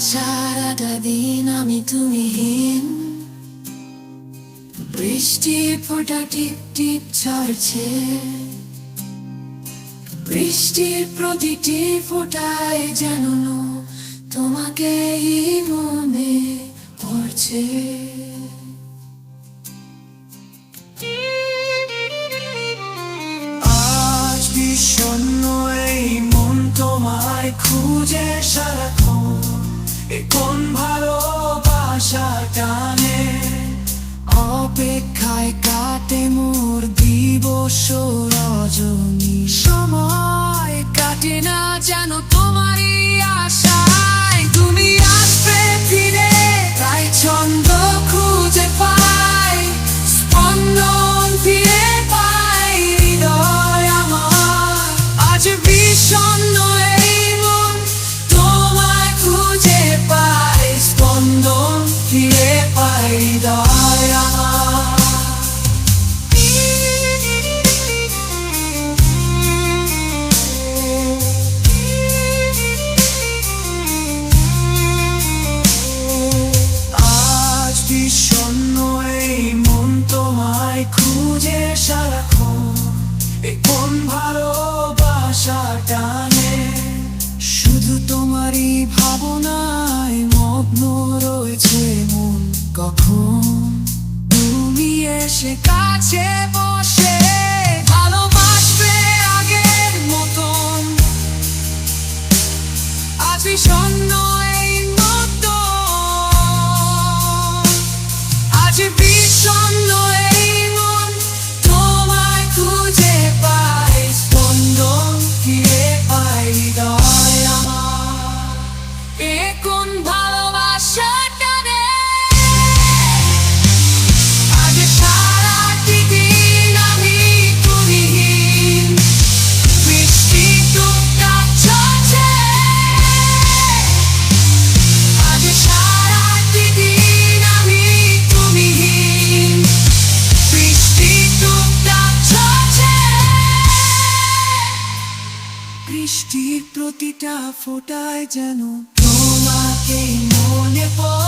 সারাটা দিন আমি তুমিহীন। বৃষ্টির ফোঁটা টিপ টিপ ঝরছে। বৃষ্টির প্রতিটি ফোঁটায় যেন তোমাকে মনে পড়ছে। আজ বিষণ্ণ এই মন তোমায় খুঁজে সারাক্ষণ কাটে না যেন তোমারই টানে শুধু তোমারই ভাবনায় মগ্ন রয়েছে মন। কখন তুমি এসে কাছে বসে ভালোবাসবে আগের মতন? আজ বিষণ্ণ এই মতন আজ বৃষ্টির প্রতিটা ফোটায় যেন তোমাকে মনে পড়ছে